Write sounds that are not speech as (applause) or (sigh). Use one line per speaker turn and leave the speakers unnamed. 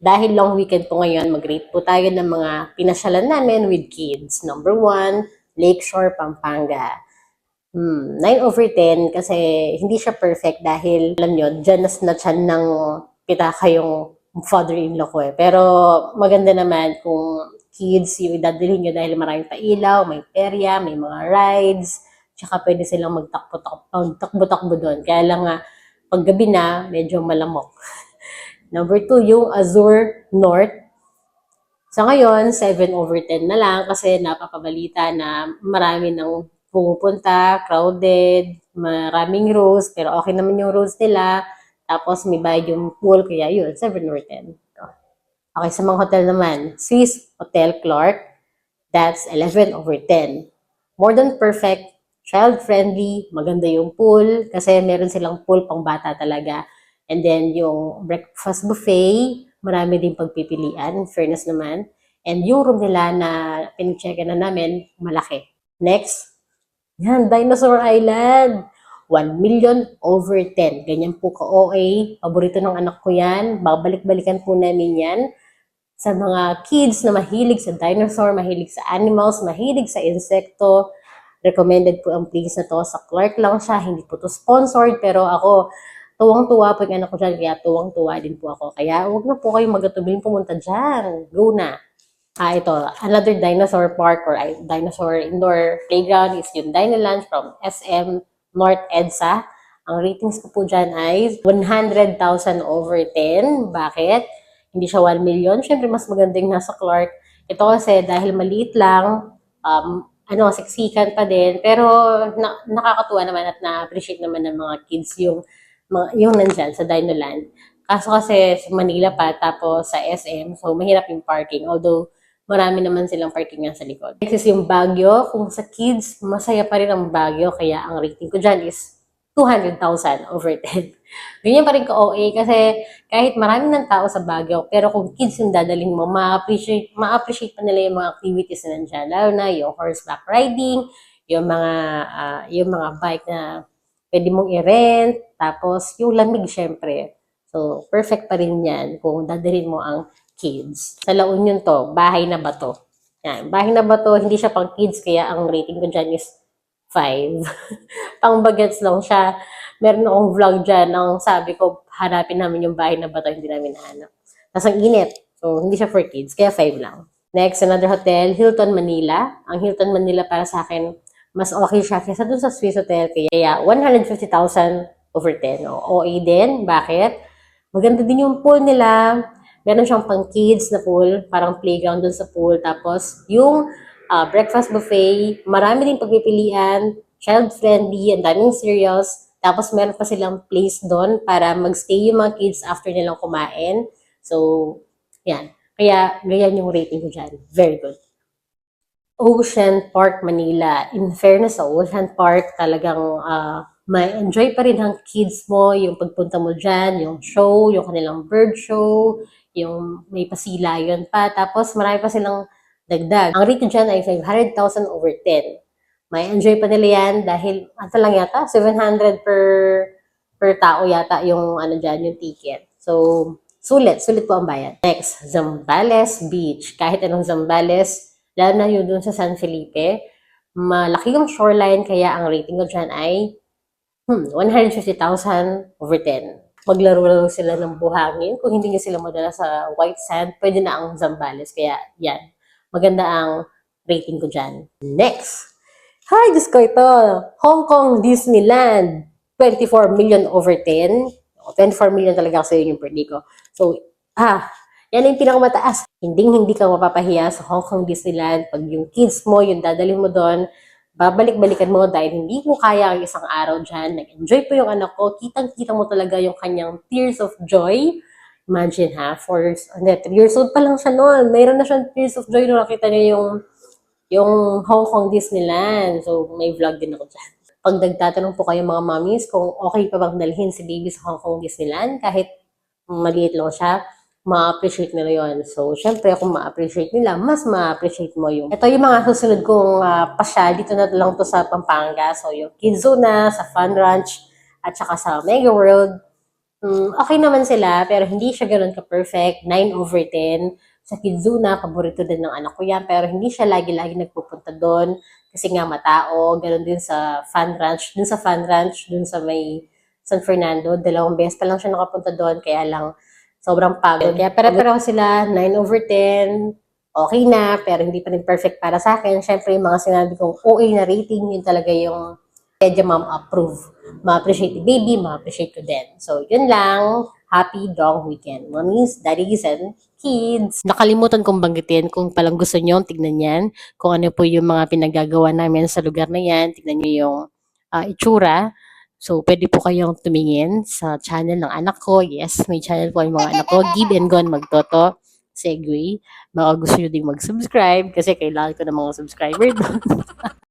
Dahil long weekend po ngayon, mag-rate po tayo ng mga pinasyalan namin with kids. Number one, Lakeshore, Pampanga. Hmm, 9 over 10 kasi hindi siya perfect dahil alam nyo, dyan na tiyan ng pitaka yung father-in-law ko eh. Pero maganda naman kung kids yung dadalhin nyo dahil maraming pailaw, may perya, may mga rides, tsaka pwede silang magtakbo-takbo doon. Kaya lang nga, pag gabi na, medyo malamok. (laughs) Number two, yung Azure North. Sa ngayon, 7 over 10 na lang kasi napapabalita na marami nang pumupunta, crowded, maraming rows, pero okay naman yung rows nila. Tapos may bayad yung pool, kaya yun, 7 over 10. Okay, sa mga hotel naman, Swiss Hotel Clark, that's 11 over 10. More than perfect, child-friendly, maganda yung pool, kasi meron silang pool pang bata talaga. And then yung breakfast buffet, marami din pagpipilian, fairness naman. And yung room nila na pinag-checkan na namin, malaki. Next, yan, Dinosaur Island. 1 million over 10. Ganyan po ka-OA. Paborito ng anak ko yan. Babalik-balikan po namin yan. Sa mga kids na mahilig sa dinosaur, mahilig sa animals, mahilig sa insekto, recommended po ang place na to. Sa Clark lang siya. Hindi po to sponsored. Pero ako, tuwang-tuwa po anak ko dyan. Kaya tuwang-tuwa din po ako. Kaya huwag na po kayong magatubiling pumunta dyan. Go na. Ah, ito, another dinosaur park or dinosaur indoor playground is yung Dinoland from SM North EDSA. Ang ratings ko po dyan ay 100,000 over 10. Bakit? Hindi siya 1 million. Siyempre, mas maganda yung nasa Clark. Ito kasi dahil maliit lang, um, ano, siksikan pa din. Pero na, nakakatuwa naman at na-appreciate naman ng mga kids yung, yung nandyan sa Dinoland. Kaso kasi sa Manila pa, tapos sa SM, so mahirap yung parking. Although, marami naman silang parking nga sa likod. Next is yung Baguio. Kung sa kids, masaya pa rin ang Baguio. Kaya ang rating ko dyan is 200,000 over 10. (laughs) Ganyan pa rin ka-OA kasi kahit marami ng tao sa Baguio, pero kung kids yung dadalhin mo, ma-appreciate, ma-appreciate pa nila yung mga activities na nandyan. Lalo na yung horseback riding, yung mga, ah, yung mga bike na pwede mong i-rent, tapos yung lamig syempre. So, perfect pa rin yan kung dadalhin mo ang kids. Sa La Union to, bahay na ba to? Yan, bahay na ba to, hindi siya pang kids, kaya ang rating ko dyan is 5. (laughs) pang bagets lang siya. Meron akong vlog dyan, ang sabi ko, hanapin namin yung bahay na ba to, hindi namin nahanap. Tapos ang init, so hindi siya for kids, kaya 5 lang. Next, another hotel, Hilton Manila. Ang Hilton Manila para sa akin, mas okay siya kaysa dun sa Swiss Hotel. Kaya 150,000 over 10. O, OA din. Bakit? Maganda din yung pool nila. Meron siyang pang kids na pool, parang playground dun sa pool. Tapos, yung ah, breakfast buffet, marami din pagpipilian, child-friendly, ang daming cereals. Tapos, meron pa silang place doon para magstay yung mga kids after nilang kumain. So, yan. Kaya, ganyan yung rating ko dyan. Very good. Ocean Park, Manila. In fairness sa Ocean Park, talagang ah, may enjoy pa rin ang kids mo, yung pagpunta mo dyan, yung show, yung kanilang bird show, yung may pasilayon pa. Tapos marami pa silang dagdag. Ang rate dyan ay 500,000 over 10. May enjoy pa nila yan dahil, ano lang yata, 700 per per tao yata yung ano dyan, yung ticket. So, sulit, sulit po ang bayad. Next, Zambales Beach. Kahit anong Zambales, lalo na yun dun sa San Felipe, malaki yung shoreline, kaya ang rating ko dyan ay hmm, 150,000 over 10. Maglaro-laro sila ng buhangin. Kung hindi nyo sila madala sa white sand, pwede na ang Zambales. Kaya yan, maganda ang rating ko dyan. Next! Hi, Diyos ko ito. Hong Kong Disneyland. 24 million over 10. O, 24 million talaga kasi yun yung per day ko. So, ah, yan yung pinakamataas. Hindi hindi ka mapapahiya sa Hong Kong Disneyland. Pag yung kids mo, yung dadalhin mo doon, babalik-balikan mo dahil hindi mo kaya ang isang araw dyan. Nag-enjoy po yung anak ko. Kitang-kita mo talaga yung kanyang tears of joy. Imagine ha, 4 years, hindi, 3 years old pa lang siya noon. Mayroon na siyang tears of joy nung nakita niya yung yung Hong Kong Disneyland. So, may vlog din ako dyan. Pag nagtatanong po kayo mga mommies kung okay pa bang dalhin si baby sa Hong Kong Disneyland, kahit maliit lang siya, ma-appreciate nila yon. So, syempre, kung ma-appreciate nila, mas ma-appreciate mo yung... Ito yung mga susunod kong uh, pasyal. Dito na lang to sa Pampanga. So, yung Kidzuna, sa Fun Ranch, at saka sa Mega World. Mm, okay naman sila, pero hindi siya ganun ka-perfect. 9 over 10. Sa Kidzuna, paborito din ng anak ko yan, pero hindi siya lagi-lagi nagpupunta doon kasi nga matao. Ganun din sa Fun Ranch. Dun sa Fun Ranch, dun sa may San Fernando, dalawang beses pa lang siya nakapunta doon, kaya lang sobrang pagod. Kaya pera-pera sila, 9 over 10, okay na, pero hindi pa rin perfect para sa akin. Siyempre, yung mga sinabi kong OA na rating, yun talaga yung medyo ma'am approve. Ma-appreciate ni baby, ma-appreciate ko din. So, yun lang. Happy dog weekend. Mommies, daddies, and kids. Nakalimutan kong banggitin kung palang gusto nyo, tignan yan. Kung ano po yung mga pinagagawa namin sa lugar na yan. Tignan nyo yung ah, itsura. So, pwede po kayong tumingin sa channel ng anak ko. Yes, may channel po yung mga anak ko. Give and Gone Magtoto. Segway. Baka gusto nyo din mag-subscribe kasi kailangan ko ng mga subscriber doon. (laughs)